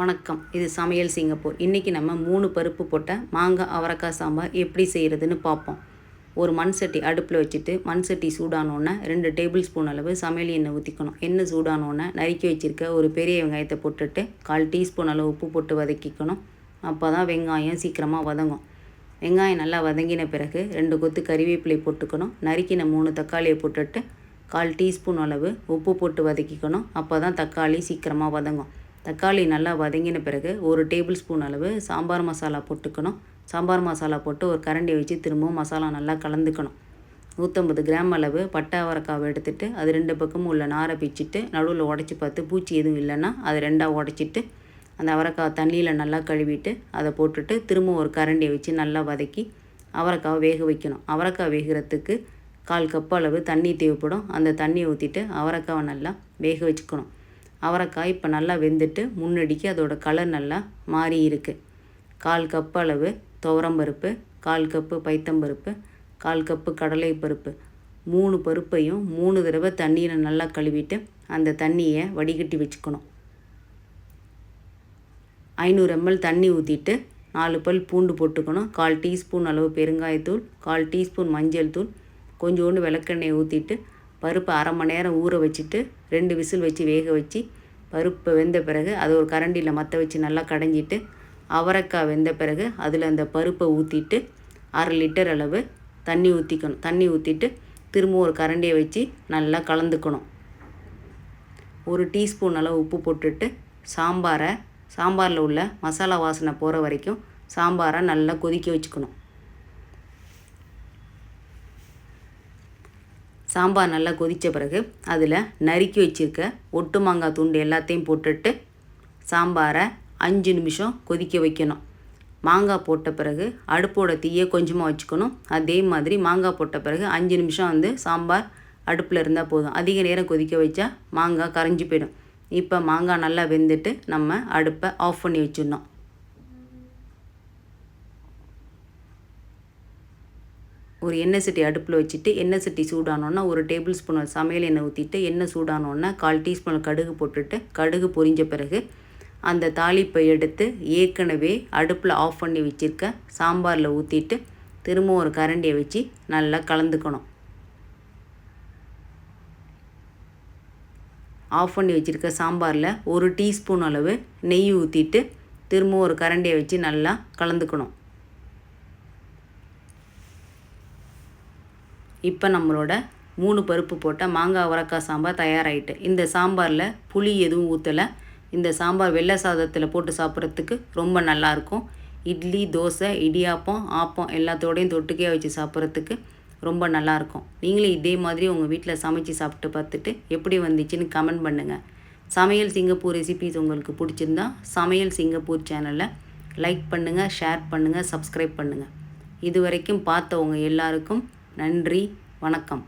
வணக்கம். இது சமையல் சிங்கப்பூர். இன்றைக்கி நம்ம மூணு பருப்பு போட்ட மாங்காய் அவரக்காய் சாம்பார் எப்படி செய்கிறதுன்னு பார்ப்போம். ஒரு மண் சட்டி அடுப்பில் வச்சுட்டு மண் சட்டி சூடானோன்னே ரெண்டு டேபிள் ஸ்பூன் அளவு சமையல் எண்ணெய் ஊற்றிக்கணும் எண்ணெய் சூடானோன்னே நறுக்கி வச்சுருக்க ஒரு பெரிய வெங்காயத்தை போட்டுட்டு கால் டீஸ்பூன் அளவு உப்பு போட்டு வதக்கிக்கணும். அப்போ தான் வெங்காயம் சீக்கிரமாக வதங்கும். வெங்காயம் நல்லா வதங்கின பிறகு ரெண்டு கொத்து கறிவேப்பிலை போட்டுக்கணும். நறுக்கின மூணு தக்காளியை போட்டுட்டு கால் டீஸ்பூன் அளவு உப்பு போட்டு வதக்கிக்கணும். அப்போ தான் தக்காளி சீக்கிரமாக வதங்கும். தக்காளி நல்லா வதங்கின பிறகு ஒரு டேபிள் ஸ்பூன் அளவு சாம்பார் மசாலா போட்டுக்கணும். சாம்பார் மசாலா போட்டு ஒரு கரண்டி வச்சு திரும்பவும் மசாலா நல்லா கலந்துக்கணும். நூற்றம்பது கிராம் அளவு பட்டை அவரைக்காவை எடுத்துகிட்டு அது ரெண்டு பக்கமும் உள்ள நாரை பிச்சுட்டு நடுவில் உடச்சி பார்த்து பூச்சி எதுவும் இல்லைன்னா அதை ரெண்டாக உடச்சிட்டு அந்த அவரக்காவை தண்ணியில் நல்லா கழுவிட்டு அதை போட்டுட்டு திரும்பவும் ஒரு கரண்டியை வச்சு நல்லா வதக்கி அவரைக்காவை வேக வைக்கணும். அவரைக்காய் வேகிறதுக்கு கால் கப் அளவு தண்ணி தேவைப்படும். அந்த தண்ணியை ஊற்றிட்டு அவரைக்காவை நல்லா வேக வச்சுக்கணும். அவரைக்காய் இப்போ நல்லா வெந்துட்டு முன்னடிக்கு அதோட கலர் நல்லா மாறி இருக்குது கால் கப் அளவு துவரம்பருப்பு கால் கப்பு பைத்தம்பருப்பு கால் கப்பு கடலை பருப்பு. மூணு பருப்பையும் மூணு தடவை தண்ணியில் நல்லா கழுவிட்டு அந்த தண்ணியை வடிகட்டி வச்சுக்கணும். ஐநூறு எம்எல் தண்ணி ஊற்றிட்டு நாலு பல் பூண்டு போட்டுக்கணும். கால் டீஸ்பூன் அளவு பெருங்காயத்தூள் கால் டீஸ்பூன் மஞ்சள் தூள் கொஞ்சோண்டு விளக்கெண்ணெய் ஊற்றிட்டு பருப்பு அரை மணி நேரம் ஊற வச்சுட்டு ரெண்டு விசில் வச்சு வேக வச்சு பருப்பு வெந்த பிறகு அதை ஒரு கரண்டியில் மற்ற வச்சு நல்லா கடைஞ்சிட்டு அவரைக்காய் வெந்த பிறகு அதில் அந்த பருப்பை ஊற்றிட்டு அரை லிட்டர் அளவு தண்ணி ஊற்றிக்கணும் தண்ணி ஊற்றிட்டு திரும்ப ஒரு கரண்டியை வச்சு நல்லா கலந்துக்கணும். ஒரு டீஸ்பூன் அளவு உப்பு போட்டுட்டு சாம்பாரை சாம்பாரில் உள்ள மசாலா வாசனை போகிற வரைக்கும் சாம்பாரை நல்லா கொதிக்க வச்சுக்கணும். சாம்பார் நல்லா கொதித்த பிறகு அதில் நறுக்கி வச்சுருக்க ஒட்டு மாங்காய் துண்டு எல்லாத்தையும் போட்டுட்டு சாம்பாரை அஞ்சு நிமிஷம் கொதிக்க வைக்கணும். மாங்காய் போட்ட பிறகு அடுப்போட தீயை கொஞ்சமாக வச்சுக்கணும். அதே மாதிரி மாங்காய் போட்ட பிறகு அஞ்சு நிமிஷம் வந்து சாம்பார் அடுப்பில் இருந்தால் போதும். அதிக நேரம் கொதிக்க வச்சா மாங்காய் கரைஞ்சி போயிடும். இப்போ மாங்காய் நல்லா வெந்துட்டு நம்ம அடுப்பை ஆஃப் பண்ணி வச்சிடணும். ஒரு எண்ணெய் சட்டி அடுப்பில் வச்சுட்டு எண்ணெய் சட்டி சூடானோன்னா ஒரு டேபிள் ஸ்பூன் சமையல் எண்ணெய் ஊற்றிட்டு எண்ணெய் சூடானோன்னா கால் டீஸ்பூன் கடுகு போட்டுட்டு கடுகு பொரிஞ்ச பிறகு அந்த தாளிப்பை எடுத்து ஏற்கனவே அடுப்பில் ஆஃப் பண்ணி வச்சுருக்க சாம்பாரில் ஊற்றிட்டு திரும்ப ஒரு கரண்டியை வச்சு நல்லா கலந்துக்கணும். ஆஃப் பண்ணி வச்சுருக்க சாம்பாரில் ஒரு டீஸ்பூன் அளவு நெய் ஊற்றிட்டு திரும்ப ஒரு கரண்டியை வச்சு நல்லா கலந்துக்கணும். இப்போ நம்மளோட மூணு பருப்பு போட்ட மாங்காய் அவரக்காய் சாம்பார் தயாராகிட்டு இந்த சாம்பாரில் புளி எதுவும் ஊற்றலை இந்த சாம்பார் வெள்ளை சாதத்தில் போட்டு சாப்பிட்றதுக்கு ரொம்ப நல்லாயிருக்கும் இட்லி தோசை இடியாப்பம் ஆப்பம் எல்லாத்தோடையும் தொட்டுக்கையாக வச்சு சாப்பிட்றதுக்கு ரொம்ப நல்லாயிருக்கும் நீங்களும் இதே மாதிரி உங்கள் வீட்டில் சமைச்சு சாப்பிட்டு பார்த்துட்டு எப்படி வந்துச்சுன்னு கமெண்ட் பண்ணுங்கள் சமையல் சிங்கப்பூர் ரெசிபிஸ் உங்களுக்கு பிடிச்சிருந்தா சமையல் சிங்கப்பூர் சேனலை லைக் பண்ணுங்கள் ஷேர் பண்ணுங்கள் சப்ஸ்கிரைப் பண்ணுங்கள் இது வரைக்கும் பார்த்தவங்க எல்லாருக்கும் நன்றி வணக்கம்.